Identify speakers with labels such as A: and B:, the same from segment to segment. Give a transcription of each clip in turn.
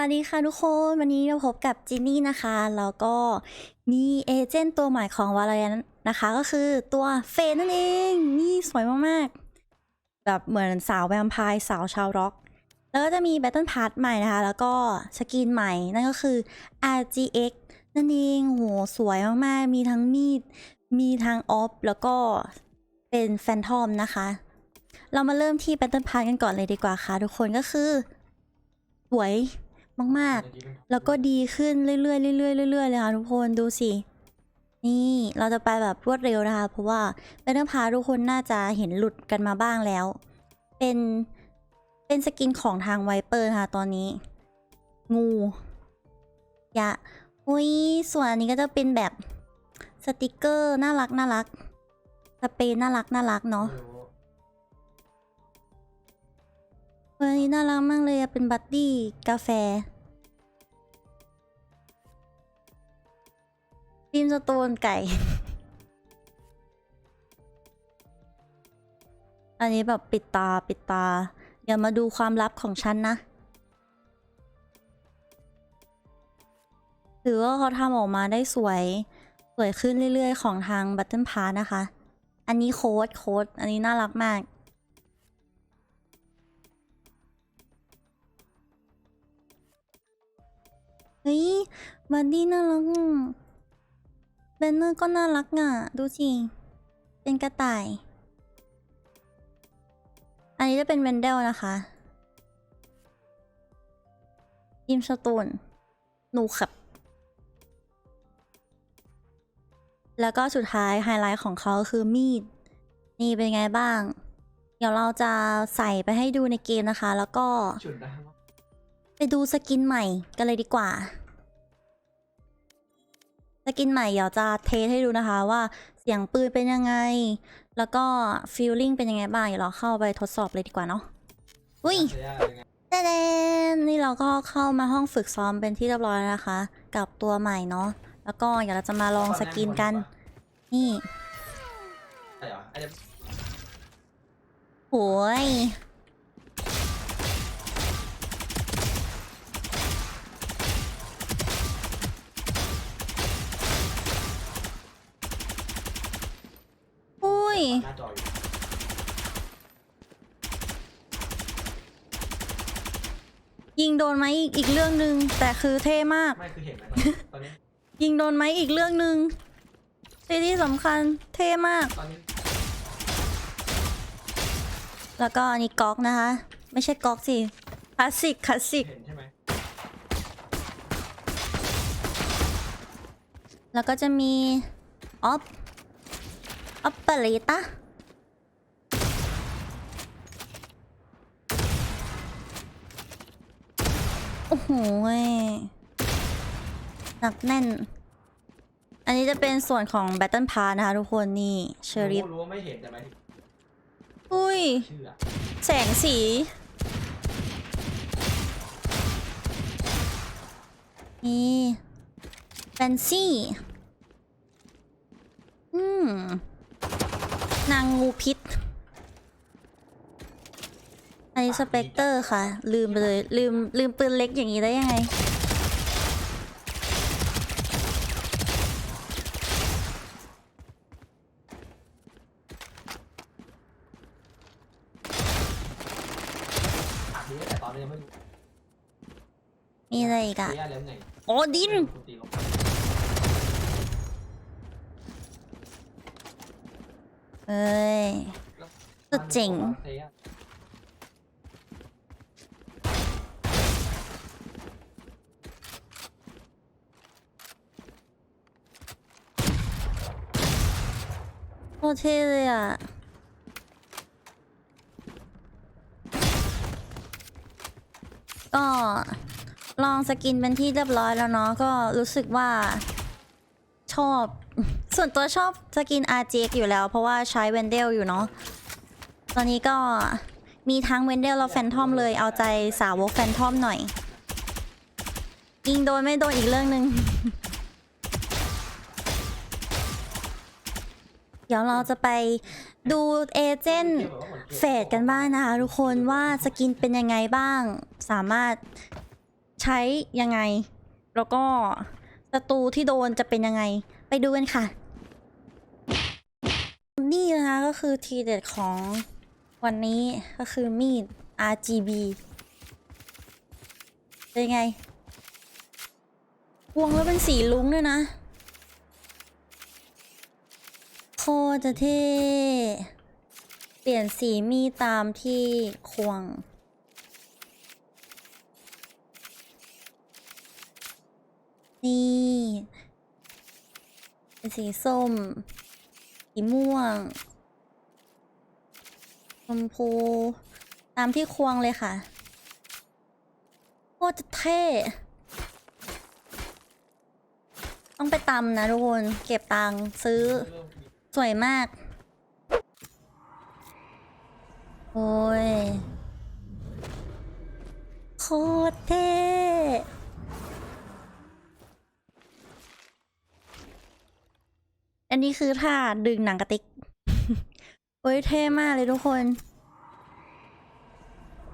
A: วัสดีค่ะทุกคน วันนี้เราพบกับจินนี่นะคะ แล้วก็มีเอเจนต์ตัวใหม่ของ Valorant นะคะ ก็คือตัวเฟนนั่นเอง นี่สวยมากๆ แบบเหมือนสาวแวมไพร์สาวชาวร็อก แล้วก็จะมี Battle Pass ใหม่นะคะ แล้วก็สกินใหม่ นั่นก็คือ RGX นั่นเอง โห สวยมากๆ มีทั้งมีด มีทั้งออฟ แล้วก็เป็นแฟนทอมนะคะ เรามาเริ่มที่ Battle Pass กันก่อนเลยดีกว่าค่ะ ทุกคนก็คือสวย มากๆ แล้วก็ดีขึ้นเรื่อยๆเรื่อยๆเรื่อยๆเลยค่ะทุกคนดูสิ นี่เราจะไปแบบรวดเร็วนะคะ เพราะว่าเบนเนอร์พาทุกคนน่าจะเห็นหลุดกันมาบ้างแล้ว เป็นเป็นสกินของทางไวเปอร์นะคะตอนนี้ งูยะอุ้ยส่วนอันนี้ก็จะเป็นแบบสติกเกอร์น่ารักน่ารักสเปรย์น่ารักน่ารักเนาะเฮ้น่ารักมากเลยอะเป็นบัดดี้กาแฟ ฟิมสโตนไก่ อันนี้แบบปิดตาปิดตาอย่ามาดูความลับของฉันนะ ถือว่าเขาทำออกมาได้สวย สวยขึ้นเรื่อยๆ ของทางบัตเทิลพานะคะ อันนี้โค้ดโค้ดอันนี้น่ารักมากเฮ้ยบัดดี้น่ารัก อะเบนเนอร์ก็น่ารักอะ ดูสิ เป็นกระต่าย อันนี้จะเป็นเวนเดลนะคะยิมสตูนหนูขับ แล้วก็สุดท้ายไฮไลท์ของเขาคือมีด นี่เป็นไงบ้าง เดี๋ยวเราจะใส่ไปให้ดูในเกมนะคะ แล้วก็
B: ฉุดได้ปะ
A: ไปดูสกินใหม่กันเลยดีกว่าส กินใหม่เดี๋ยวจะเทสให้ดูนะคะว่าเสียงปืนเป็นยังไง แล้วก็ฟีลลิ่งเป็นยังไงบ้างเดี๋ยวเราเข้าไปทดสอบเลยดีกว่าเนาะอุ้ย
B: เสียอะไรเงี้ย
A: เดนนี่เราก็เข้ามาห้องฝึกซ้อมเป็นที่เรียบร้อยแล้วนะคะ กับตัวใหม่เนาะแล้วก็เดี๋ยวเราจะมาลองสกินกัน นี่
B: ใช่เหรอไอ้เดี๋ย ว
A: โหยอุ้ย
B: หน้าจออยู่
A: ยิงโดนไหมอีกอีกเรื่องหนึ่งแต่คือเท่มาก
B: ไม่คือเห็นไหมตอนนี้
A: ยิงโดนไหมอีกเรื่องหนึ่งที่ที่สำคัญเท่มาก
B: ตอนนี้
A: แล้วก็อันนี้ก๊อกนะคะ ไม่ใช่ก๊อกสิคลาสสิกคลาสสิก
B: เห็นใช่ไหม
A: แล้วก็จะมีออฟ ออฟเปอเรตาโอ้โหยหนักแน่น อันนี้จะเป็นส่วนของ Battle Pass นะคะทุกคนนี่เชอริฟ
B: รู้ว่าไม่เห็นแต่ไหมายถึง
A: อุ้ย
B: เชื่อ
A: แสงสี นี่แฟนซี่ อืม นางงูพิษอันนี้สเปกเตอร์ค่ะ ลืมไปเลยลืมลืมปืนเล็กอย่างนี้ได้ยังไง
B: อัดนี้แต่ตอนนี้ยังไม่รู้
A: มีอะไรอีกอะ
B: เสียแล้วไง
A: โอดิน
B: คุณตีลง
A: เอ้ย สุดเจ๋ง โคตรเท่เลยอะ ก็ลองสกินเป็นที่เรียบร้อยแล้วเนาะก็รู้สึกว่าชอบ ส่วนตัวชอบสกิน RJX อยู่แล้ว เพราะว่าใช้เวนเดลอยู่เนาะ ตอนนี้ก็มีทั้งเวนเดลและแฟนทอมเลยเอาใจสาวกแฟนทอมหน่อย ยิงโดนไม่โดนอีกเรื่องหนึ่งเดี๋ยวเราจะไปดูเอเจนต์เฟดกันบ้างนะคะทุกคนว่าสกินเป็นยังไงบ้าง สามารถใช้ยังไง แล้วก็ศัตรูที่โดนจะเป็นยังไง ไปดูกันค่ะ นี่นะคะก็คือทีเด็ดของวันนี้ก็คือมีด RGB เป็นไง วงแล้วเป็นสีลุ้งด้วยนะ โคจะเท่ เปลี่ยนสีมีตามที่ควง นี่ เป็นสีส้ม สีม่วง ชมพู ตามที่ควงเลยค่ะ โคตรจะเท่ ต้องไปตำนะทุกคน เก็บตังค์ซื้อ สวยมาก โอ้ย โคตรเท่ อันนี้คือท่าดึงหนังกระติกโอ้ยเท่มากเลยทุกคน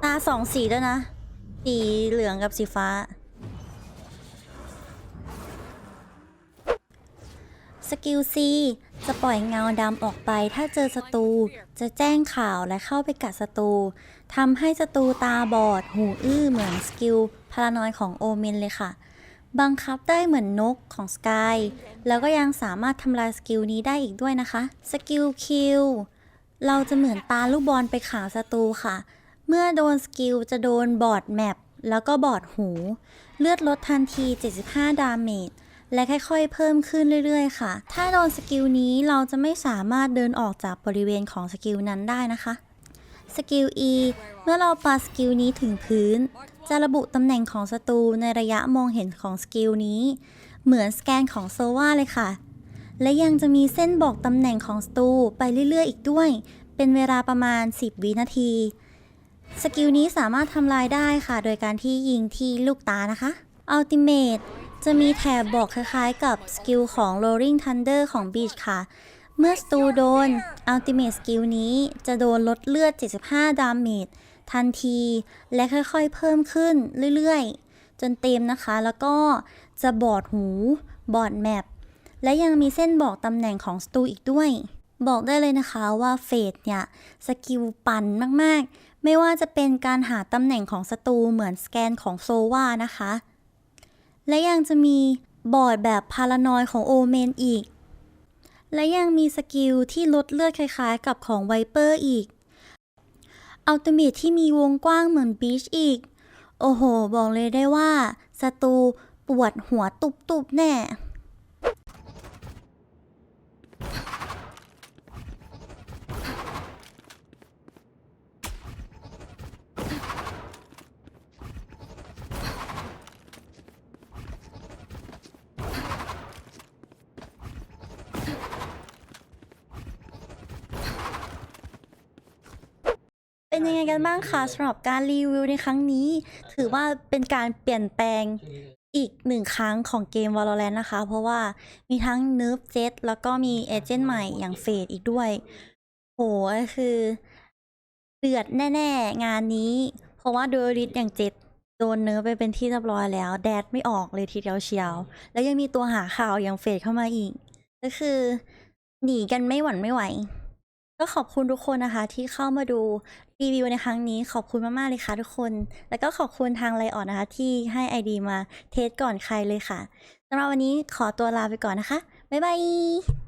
A: ตาสองสีด้วยนะ สีเหลืองกับสีฟ้า สกิล C จะปล่อยเงาดำออกไปถ้าเจอศัตรูจะแจ้งข่าวและเข้าไปกัดศัตรูทำให้ศัตรูตาบอด หูอื้อเหมือนสกิลพารานอยของโอเมนเลยค่ะ บังคับได้เหมือนนกของสกายแล้วก็ยังสามารถทำลายสกิลนี้ได้อีกด้วยนะคะ สกิลคิวเราจะเหมือนตาลูกบอลไปขาศัตรูค่ะ เมื่อโดนสกิลจะโดนบอดแมปแล้วก็บอดหู เลือดลดทันที 75 ดาเมจและค่อยๆ เพิ่มขึ้นเรื่อยๆ ค่ะ ถ้าโดนสกิลนี้เราจะไม่สามารถเดินออกจากบริเวณของสกิลนั้นได้นะคะ สกิล E เมื่อเราปาสกิลนี้ถึงพื้น จะระบุตำแหน่งของศัตรูในระยะมองเห็นของสกิลนี้ เหมือนสแกนของโซวาเลยค่ะ และยังจะมีเส้นบอกตำแหน่งของศัตรูไปเรื่อยๆ อีกด้วย เป็นเวลาประมาณ 10 วินาที สกิลนี้สามารถทำลายได้ค่ะ โดยการที่ยิงที่ลูกตานะคะ Ultimate จะมีแถบบอกคล้ายๆ กับสกิลของ Rolling Thunder ของ Beach ค่ะ เมื่อสตูโดน Ultimate สกิลนี้จะโดนลดเลือด 75 ดาเมจทันที และค่อยๆเพิ่มขึ้นเรื่อยๆ จนเต็มนะคะ แล้วก็จะบอดหู บอดแมป และยังมีเส้นบอกตำแหน่งของสตูอีกด้วย บอกได้เลยนะคะว่าเฟดเนี่ย สกิลปั่นมากๆ ไม่ว่าจะเป็นการหาตำแหน่งของศัตรูเหมือนสแกนของโซวานะคะ และยังจะมีบอดแบบพารานอยของโอเมนอีก และยังมีสกิลที่ลดเลือดคล้ายๆ กับของไวเปอร์อีกอัลติเมทที่มีวงกว้างเหมือนบีชอีก โอ้โห บอกเลยได้ว่าศัตรูปวดหัวตุบๆแน่ เป็นยังไงกันบ้างคะสำหรับการรีวิวในครั้งนี้ ถือว่าเป็นการเปลี่ยนแปลงอีกหนึ่งครั้งของเกม Valorant นะคะ เพราะว่ามีทั้ง Nerf Jet แล้วก็มีเอเจนต์ใหม่อย่างเฟดอีกด้วย โหคือเดือดแน่ ๆ งานนี้ เพราะว่าดูริสอย่างเจ็ดโดนเนิร์ฟไปเป็นที่เรียบร้อยแล้ว แดดไม่ออกเลยทีเดียวเชียว แล้วยังมีตัวหาข่าวอย่างเฟดเข้ามาอีก ก็คือ หนีกันไม่หวั่นไม่ไหว ก็ขอบคุณทุกคนนะคะที่เข้ามาดู รีวิวในครั้งนี้ขอบคุณมาก ๆ เลยค่ะทุกคน แล้วก็ขอบคุณทางไลออนนะคะ ที่ให้ไอดีมาเทสก่อนใครเลยค่ะสำหรับวันนี้ขอตัวลาไปก่อนนะคะ บ๊ายบาย